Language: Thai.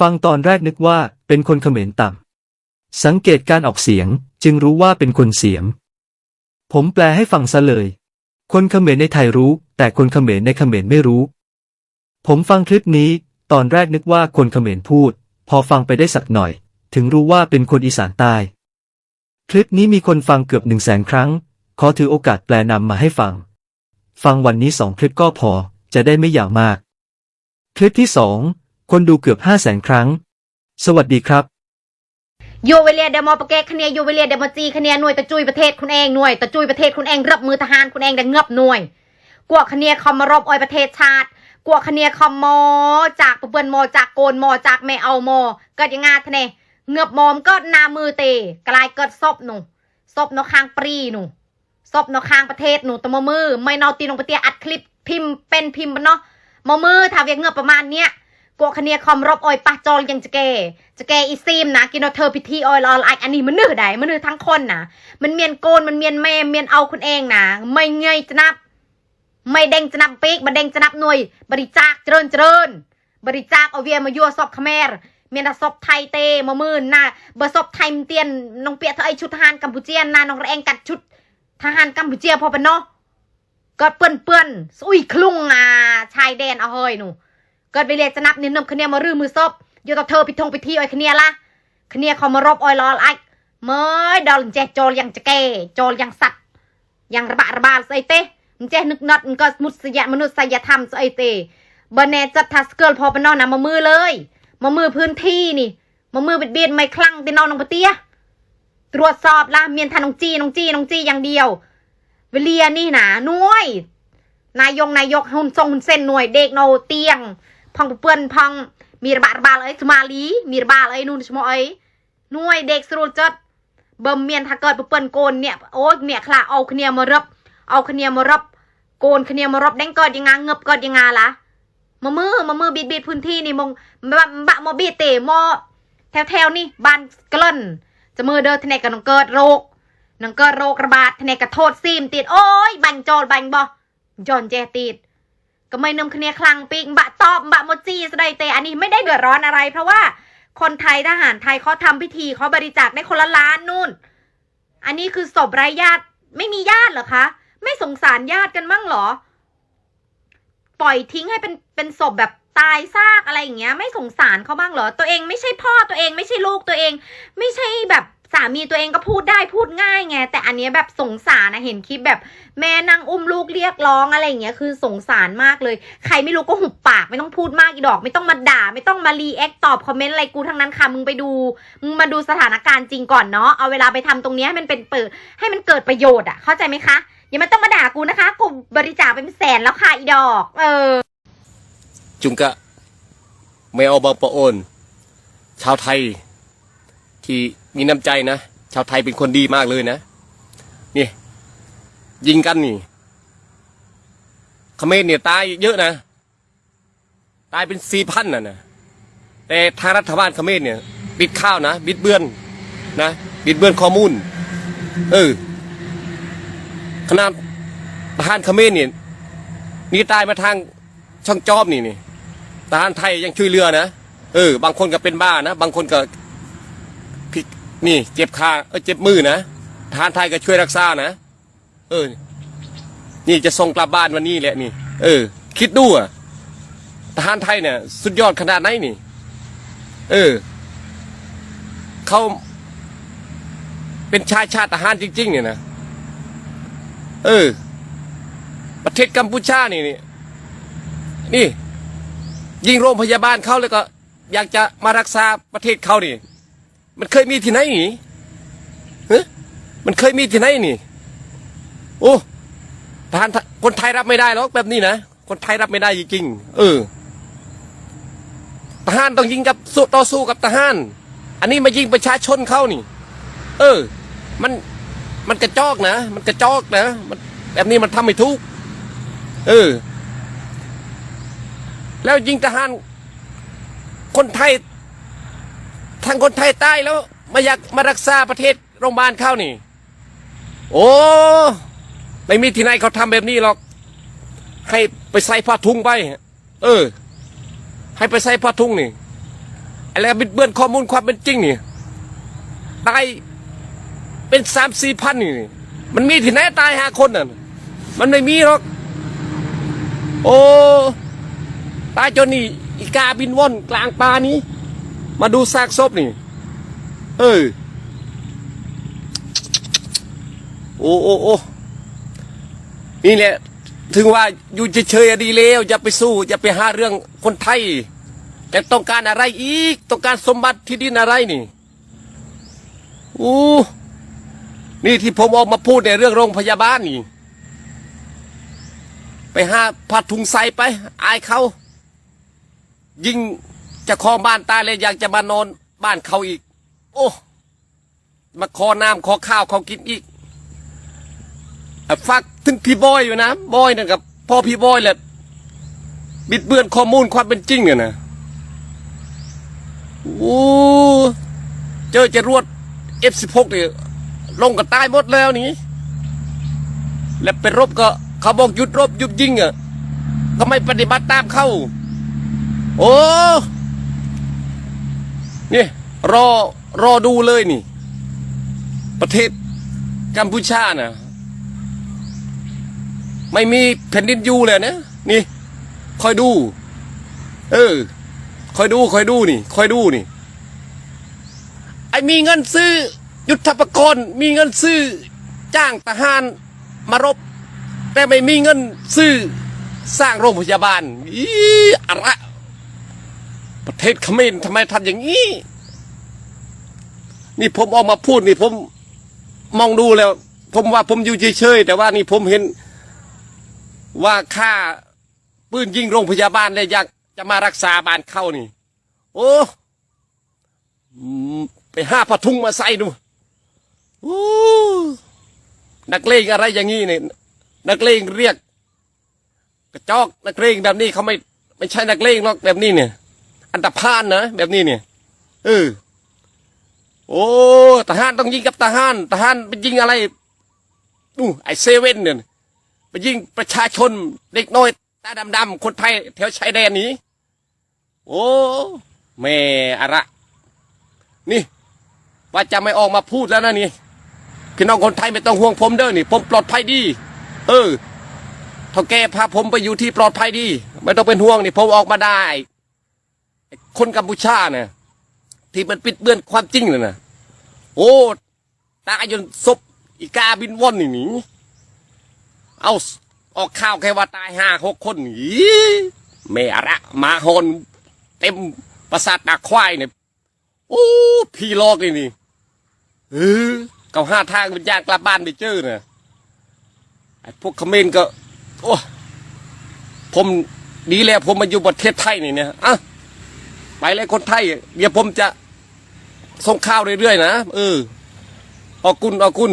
ฟังตอนแรกนึกว่าเป็นคนเขมรต่ำ สังเกตการออกเสียงจึงรู้ว่าเป็นคนเสียม ผมแปลให้ฟังซะเลย คนเขมรในไทยรู้ แต่คนเขมรในเขมรไม่รู้ ผมฟังคลิปนี้ ตอนแรกนึกว่าคนเขมรพูด พอฟังไปได้สักหน่อย ถึงรู้ว่าเป็นคนอีสานใต้คลิปนี้มีคนฟังเกือบหนึ่งแสนครั้ง ขอถือโอกาสแปลนำมาให้ฟัง ฟังวันนี้สองคลิปก็พอ จะได้ไม่ยาวมาก คลิปที่สอง คนดูเกือบห้าแสนครั้ง สวัสดีครับ ยูเวเลียเดโมปะเกคเนียยูเวเลียเดมจีคเนียหน่วยตะจุยประเทศคุณเองหน่วยตะจุยประเทศคุณเองรับมือทหารคุณเองดังเงือบหน่วยกวกคเนียคอมมารบออยประเทศชาติกวกคเนียคอมมอจากปะเปือนมอจากโกนมอจากแม่เอามอเกิดยังไงทะเนเงือบมอมก็นามือเตกลายเกิดศพหนูศพนกคางปรีหนูศพนกคางประเทศหนูตะมอมือไม่นอตีนงปะเตียอัดคลิปพิมพ์เป็นพิมพ์บนเนาะมอมือถ้าเวียงเงือบประมาณเนี้ย กวกคเนียคอมรบออยปะจอลยังจะเกจะเกอีซีมนะกินเอาเธอพิธีออยลอลไออันนี้มันเนื้อใดมันเนื้อทั้งคนนะมันเมียนโกนมันเมียนแม่เมียนเอาคุณเองนะไม่เงยจะนับไม่เด้งจะนับปีกมาเด้งจะนับหน่วยบริจาคเจริญเจริญบริจาคเอาเวียมายั่วศพขแมรเมียนแต่ศพไทยเตมามื่นนะเบอร์ศพไทยมันเตียนน้องเปียเธอไอชุดทหารกัมพูเจียนนะน้องระเองกัดชุดทหารกัมพูเจียพอปะเนาะก็เปื้อนเปื้อนๆอุ้ยคลุ้งอะชายแดนเอาเฮ้ยหนู เกิดไปเรียกจะนับเนินนำคเนียมารื้อมือซบอยู่ต่อเธอพิทงพิธีอ้อยคเนียละคเนียเขามารบอ้อยลอไอเมยดอลเจโจลยังจะเกโจลยังสัตว์ยังระบะระบาดใส่เต้มันเจนึกนัดมันก็มุสยะมนุษยธรรมใส่เต้เบเนจัดทัสเกิลพอปนอนนะมามือเลยมามือพื้นที่นี่มามือเบียดเบียดไม่คลั่งตีนอนนองปะเตี้ยตรวจสอบละเมียนทันนองจีนองจีนองจีอย่างเดียวเวเลียนี่นะหน่วย นายงนายกหุ่นทรงหุ่นเส้นหน่วยเด็กโนเตียง พังเปื้อนพังมีระบาดระบาดเอ้ยสมาลีมีระบาดเอ้ยนู่นสมอเอ้ยน่วยเด็กสรุจัดเบิ่มเมียนถ้าเกิดเปื้อนโกนเนี่ยโอ้ยเมียคลาเอาคเนียมารับเอาคเนียมารับโกนคเนียมารับแดงกิดยังไงเงบกิดยังไงล่ะมามือมามือบีดบีดพื้นที่นี่มงบะบะมอบีดเตมอแถวแถวๆนี่บ้านกลันจะมือเดินทะเนกับน้องเกิดโรคน้องเกิดโรคระบาดทะเนกับโทษซีมติดโอ้ยบังโจรบังบ่จอนแจติด ก็ไม่นำคะแนนคลังปิงบะตอบบะโมจีสไดเตอันนี้ไม่ได้เดือดร้อนอะไร เพราะว่าคนไทยทหารไทยเขาทำพิธีเขาบริจาคได้คนละล้านนู่น อันนี้คือศพไร้ญาติไม่มีญาติเหรอคะ ไม่สงสารญาติกันบ้างเหรอ ปล่อยทิ้งให้เป็นเป็นศพแบบตายซากอะไรอย่างเงี้ย ไม่สงสารเขาบ้างเหรอ ตัวเองไม่ใช่พ่อตัวเองไม่ใช่ลูกตัวเอง ไม่ใช่แบบ สามีตัวเองก็พูดได้พูดง่ายไง แต่อันนี้แบบสงสารนะเห็นคลิปแบบ แม่นั่งอุ้มลูกเรียกร้องอะไรอย่างเงี้ยคือสงสารมากเลย ใครไม่รู้ก็หุบปากไม่ต้องพูดมากอีดอก ไม่ต้องมาด่า ไม่ต้องมารีแอคตอบคอมเมนต์อะไรกูทั้งนั้นค่ะมึงไปดูมึงมาดูสถานการณ์จริงก่อนเนาะเอาเวลาไปทำตรงนี้ให้มันเป็นเปิดให้มันเกิดประโยชน์อะเข้าใจไหมคะอย่ามาต้องมาด่ากูนะคะกูบริจาคเป็นแสนแล้วค่ะอีดอก เออ จุงกะไม่เอาบางปะโอน ชาวไทยที่ มีน้ำใจนะ ชาวไทยเป็นคนดีมากเลยนะ นี่ ยิงกันนี่เขมรเนี่ยตายเยอะนะ ตายเป็นสี่พันน่ะนะแต่ทางรัฐบาลเขมรเนี่ย บิดข้าวนะ บิดเบือนนะ บิดเบือนข้อมูล เออขนาดทหารเขมรเนี่ยนี่ตายมาทางช่องจอบนี่นี่ทหารไทยยังช่วยเหลือนะ เออ บางคนก็เป็นบ้านะ บางคนก็ นี่เจ็บขาเออเจ็บมือนะทารไทยก็ช่วยรักษานะ เออ นี่จะส่งกลับบ้านวันนี้แหละนี่ เออ คิดดูอะทหารไทยเนี่ย สุดยอดขนาดไหนนี่ เออ เขาเป็นชายชาติทหารจริง ๆ เนี่ยนะ เออ ประเทศกัมพูชานี่นี่ นี่ ยิงโรงพยาบาลเขาแล้วก็ อยากจะมารักษาประเทศเขานี่ มันเคยมีที่ไหนนี่ฮะมันเคยมีที่ไหนนี่ โอ้ทหารคนไทยรับไม่ได้หรอกแบบนี้นะ คนไทยรับไม่ได้จริงๆ เออ ทหารต้องยิงกับสู้ต่อสู้กับทหาร อันนี้มายิงประชาชนเขานี่ เออ มันมันกระจอกนะ มันกระจอกนะ มันแบบนี้มันทำไม่ถูก เออ แล้วยิงทหาร คนไทยางคนไทยใต้แล้วมาอยากมารักษาประเทศโรงพยาบาลเข้านี่ โอ้ไม่มีที่ไหนเขาทำแบบนี้หรอก ให้ไปใส่ผ้าถุงไป เออ ให้ไปใส่ผ้าถุงนี่อะไรบิดเบือนข้อมูลความเป็นจริงนี่ตายเป็นสามสี่พันนี่ มันมีที่ไหนตายห้าคนน่ะ มันไม่มีหรอก โอ้ ตายจนนี่ อีกาบินว่อนกลางป่านี้ มาดูซากศพนี่ เออโอ้โอ้โอ้นี่แหละ ถึงว่าอยู่เฉยๆดีแล้วอย่าไปสู้อย่าไปหาเรื่องคนไทยจะต้องการอะไรอีก ต้องการสมบัติที่ดินอะไรนี่อู้นี่ที่ผมออกมาพูดในเรื่องโรงพยาบาลนี่ ไปหาผัดถุงใส่ไป อายเขา ยิ่ง จะคองบ้านตายเลยอยากจะมานอนบ้านเขาอีก โอ้มาขอน้ำขอข้าวเขากินอีกอะฝากถึงพี่บอยอยู่นะบอยนะกับพ่อพี่บอยแหละบิดเบือนข้อมูลความเป็นจริงเนี่ยนะโอ้เจอจรวด F16 เนี่ยลงก็ตายหมดแล้วนี่และไปรบก็เขาบอกหยุดรบหยุดยิงอะก็ไม่ปฏิบัติตามเขาโอ้ นี่รอรอดูเลยนี่ ประเทศกัมพูชาน่ะ ไม่มีแผ่นดินอยู่เลยนะนี่คอยดู เออคอยดูคอยดูนี่คอยดูนี่ ไอมีเงินซื้อ ยุทธปกรณ์มีเงินซื้อ จ้างทหารมารบ แต่ไม่มีเงินซื้อสร้างโรงพยาบาลอีอะไร ประเทศเขมรทำไมทำอย่างนี้ นี่ผมออกมาพูดนี่ผมมองดูแล้ว ผมว่าผมอยู่เฉยๆแต่ว่านี่ผมเห็น ว่าค่าปืนยิงโรงพยาบาลเลยอยากจะมารักษาบ้านเข้านี่ โอ้ไปห้าผ้าทุงมาใส่ดูโอ้นักเลงอะไรอย่างนี้เนี่ยนักเลงเรียก กระจอกนักเลงแบบนี้เขาไม่ไม่ใช่นักเลงหรอกแบบนี้เนี่ย อันตรพานนะแบบนี้เนี่ยเออโอ้ทหารต้องยิงกับทหารทหารไปยิงอะไรดูไอเซเว่นเนี่ยไปยิงประชาชนเด็กน้อยตาดำๆคนไทยแถวชายแดนนี้ โอ้แม่อะไรนี่ว่าจะไม่ออกมาพูดแล้วนะนี่พี่น้องคนไทยไม่ต้องห่วงผมเด้อนี่ ผมปลอดภัยดี เออเท่าแกพาผมไปอยู่ที่ปลอดภัยดี ไม่ต้องเป็นห่วงนี่ผมออกมาได้ คนกัมพูชาเนี่ยที่มันปิดเบือนความจริงเลยนะโอ้ตายจนศพอีกาบินว่อนนี่หนีเอาออกข่าวแค่ว่าตายห้าหกคนหนีแม่ระมาฮอนเต็มประสาทตาควายเนี่ยโอ้พี่ลอกนี่นี่เออเกาห้าทางเป็นยากกลับบ้านไปเจอนะไอ้พวกเขมรก็ โอ้ผมดีแล้วผมมาอยู่ประเทศไทยนี่เนี่ยอะ ไปเลยคนไทยเดี๋ยวผมจะส่งข้าวเรื่อยๆนะเออออกคุณออกคุณ